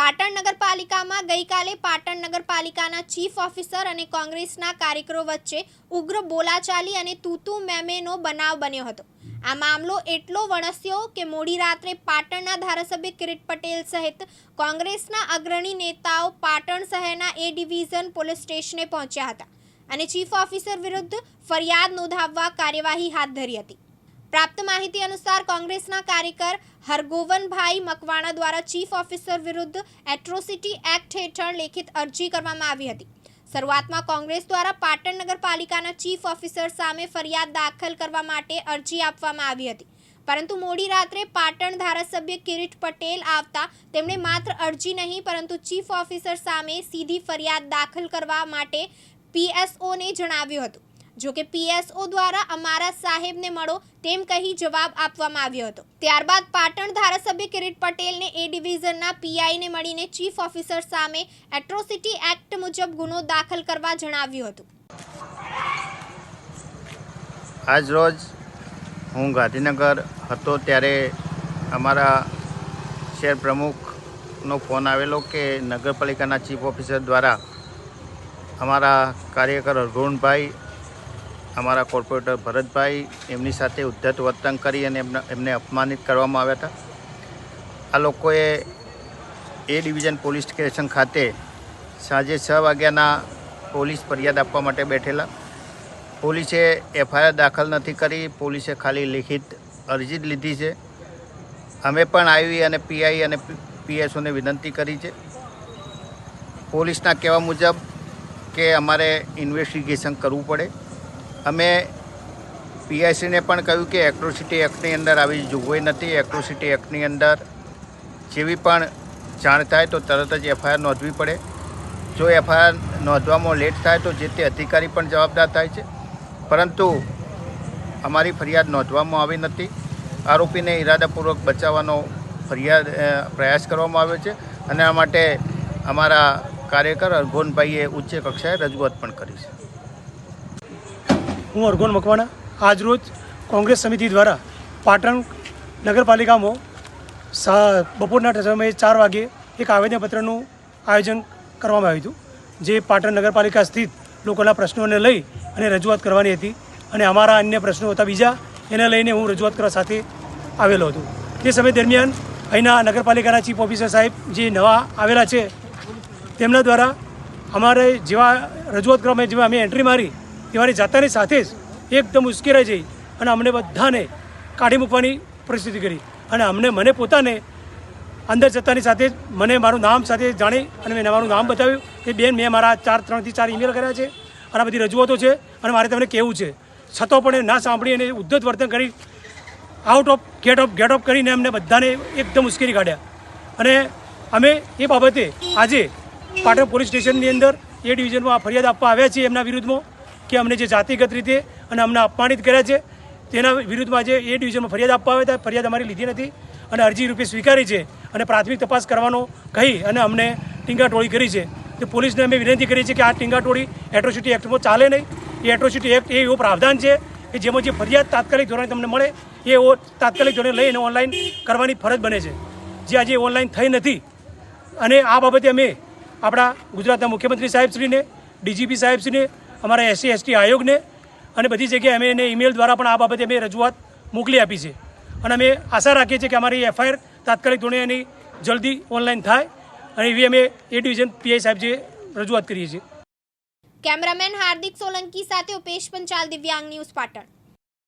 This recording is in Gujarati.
પાટણ નગરપાલિકામાં ગઈકાલે પાટણ નગરપાલિકાના ચીફ ઓફિસર અને કોંગ્રેસના કાર્યકરો વચ્ચે ઉગ્ર બોલાચાલી અને તૂતુ મેમેનો બનાવ બન્યો હતો. આ મામલો એટલો વણસ્યો કે મોડી રાત્રે પાટણના ધારાસભ્ય કિરીટ પટેલ સહિત કોંગ્રેસના અગ્રણી નેતાઓ પાટણ શહેરના એ ડિવિઝન પોલીસ સ્ટેશને પહોંચ્યા હતા અને ચીફ ઓફિસર વિરુદ્ધ ફરિયાદ નોંધાવવા કાર્યવાહી હાથ ધરી હતી. પ્રાપ્ત માહિતી અનુસાર કોંગ્રેસના કાર્યકર હરગોવનભાઈ મકવાણા દ્વારા ચીફ ઓફિસર વિરુદ્ધ એટ્રોસિટી એક્ટ હેઠળ લેખિત અરજી કરવામાં આવી હતી. શરૂઆતમાં કોંગ્રેસ દ્વારા પાટણ નગરપાલિકાના ચીફ ઓફિસર સામે ફરિયાદ દાખલ કરવા માટે અરજી આપવામાં આવી હતી. પરંતુ મોડી રાત્રે પાટણ ધારાસભ્ય કિરીટ પટેલ આવતા તેમણે માત્ર અરજી નહીં, પરંતુ ચીફ ઓફિસર સામે સીધી ફરિયાદ દાખલ કરવા માટે પીએસઓને જણાવ્યું હતું. જો કે પીએસઓ દ્વારા અમારા સાહેબને મળો તેમ કહી જવાબ આપવામાં આવ્યો હતો. ત્યારબાદ પાટણ ધારાસભ્ય કિરીટ પટેલને એ ડિવિઝનના પીઆઈને મળીને ચીફ ઓફિસર સામે એટ્રોસિટી એક્ટ મુજબ ગુનો દાખલ કરવા જણાવ્યું હતું. આજ રોજ હું ગાંધીનગર હતો ત્યારે અમારા શહેર પ્રમુખનો ફોન આવેલો કે નગરપાલિકાના ચીફ ઓફિસર દ્વારા અમારા કાર્યકર અરુણભાઈ અમારા કોર્પોરેટર ભરતભાઈ એમની સાથે ઉદ્ધત વર્તન કરી અને એમને એમને અપમાનિત કરવામાં આવ્યા હતા. આ લોકોએ એ ડિવિઝન પોલીસ સ્ટેશન ખાતે સાંજે છ વાગ્યાના પોલીસ ફરિયાદ આપવા માટે બેઠેલા. પોલીસે એફઆઈઆર દાખલ નથી કરી, પોલીસે ખાલી લિખિત અરજી જ લીધી છે. અમે પણ આવી અને પીઆઈ અને પીએસઓને વિનંતી કરી છે. પોલીસના કહેવા મુજબ કે અમારે ઇન્વેસ્ટિગેશન કરવું પડે. અમે પીઆઈસીને પણ કહ્યું કે એક્ટ્રોસિટી એક્ટની અંદર આવી જોગવાઈ નથી. એક્ટ્રોસિટી એક્ટની અંદર જેવી પણ જાણ થાય તો તરત જ એફઆઈઆર નોંધવી પડે. જો એફઆઈઆર નોંધવામાં લેટ થાય તો જે તે અધિકારી પણ જવાબદાર થાય છે. પરંતુ અમારી ફરિયાદ નોંધવામાં આવી નથી. આરોપીને ઈરાદાપૂર્વક બચાવવાનો ફરિયાદ પ્રયાસ કરવામાં આવ્યો છે અને આ માટે અમારા કાર્યકર અર્ગોનભાઈએ ઉચ્ચ કક્ષાએ રજૂઆત પણ કરી છે. હું અરગોન મકવાણા. આજરોજ કોંગ્રેસ સમિતિ દ્વારા પાટણ નગરપાલિકામાં સા, બપોરના સમયે ચાર વાગે એક આવેદનપત્રનું આયોજન કરવામાં આવ્યું હતું, જે પાટણ નગરપાલિકા સ્થિત લોકોના પ્રશ્નોને લઈ અને રજૂઆત કરવાની હતી અને અમારા અન્ય પ્રશ્નો હતા બીજા, એને લઈને હું રજૂઆત કરવા સાથે આવેલો હતો. તે સમય દરમિયાન અહીંના નગરપાલિકાના ચીફ ઓફિસર સાહેબ જે નવા આવેલા છે, તેમના દ્વારા અમારે જેવા રજૂઆત કરવા જેવા અમે એન્ટ્રી મારી તેવાની જાતાની સાથે જ એકદમ ઉશ્કેરાઈ જઈ અને અમને બધાને કાઢી મૂકવાની પરિસ્થિતિ કરી. અને અમને, મને પોતાને અંદર જતાની સાથે જ મને મારું નામ સાથે જાણી અને મેં મારું નામ બતાવ્યું કે બેન, મેં મારા ચાર, ત્રણથી ચાર ઈમેલ કર્યા છે અને બધી રજૂઆતો છે અને મારે તમને કહેવું છે. છતાં પણ એ ના સાંભળી અને ઉદ્ધત વર્તન કરી out of gate of gate of કરીને અમને બધાને એકદમ ઉશ્કેરી કાઢ્યા. અને અમે એ બાબતે આજે પાટણ પોલીસ સ્ટેશનની અંદર એ ડિવિઝનમાં ફરિયાદ આપવા આવ્યા છીએ એમના વિરુદ્ધમાં. કે અમને જે જાતિગત રીતે અને અમને અપમાનિત કર્યા છે, તેના વિરુદ્ધમાં જે એ ડિવિઝનમાં ફરિયાદ આપવા આવ્યા હતા ફરિયાદ અમારી લીધી નથી અને અરજી રૂપે સ્વીકારી છે અને પ્રાથમિક તપાસ કરવાનો કહી અને અમને ટીંગાટોળી કરી છે. તો પોલીસને અમે વિનંતી કરી છે કે આ ટીંગાટોળી એટ્રોસિટી એક્ટમાં ચાલે નહીં. એ એટ્રોસિટી એક્ટ એ એવો પ્રાવધાન છે કે જેમાં જે ફરિયાદ તાત્કાલિક ધોરણે તમને મળે, એ તાત્કાલિક ધોરણે લઈને ઓનલાઈન કરવાની ફરજ બને છે. જે આજે ઓનલાઈન થઈ નથી અને આ બાબતે અમે આપણા ગુજરાતના મુખ્યમંત્રી સાહેબશ્રીને, ડીજીપી સાહેબશ્રીને અમારા એસસી એસટી આયોગને અને બધી જગ્યાએ અમે એને ઈમેલ દ્વારા પણ આ બાબતે અમે રજૂઆત મોકલી આપી છે. અને અમે આશા રાખીએ છીએ કે અમારી એફઆઈઆર તાત્કાલિક ધોરણે એની જલ્દી ઓનલાઈન થાય અને એવી અમે એ ડિવિઝન પીઆઈ સાહેબ જે રજૂઆત કરીએ છીએ. કેમેરામેન હાર્દિક સોલંકી સાથે ઉપેશ પંચાલ, દિવ્યાંગ ન્યૂઝ પાટણ.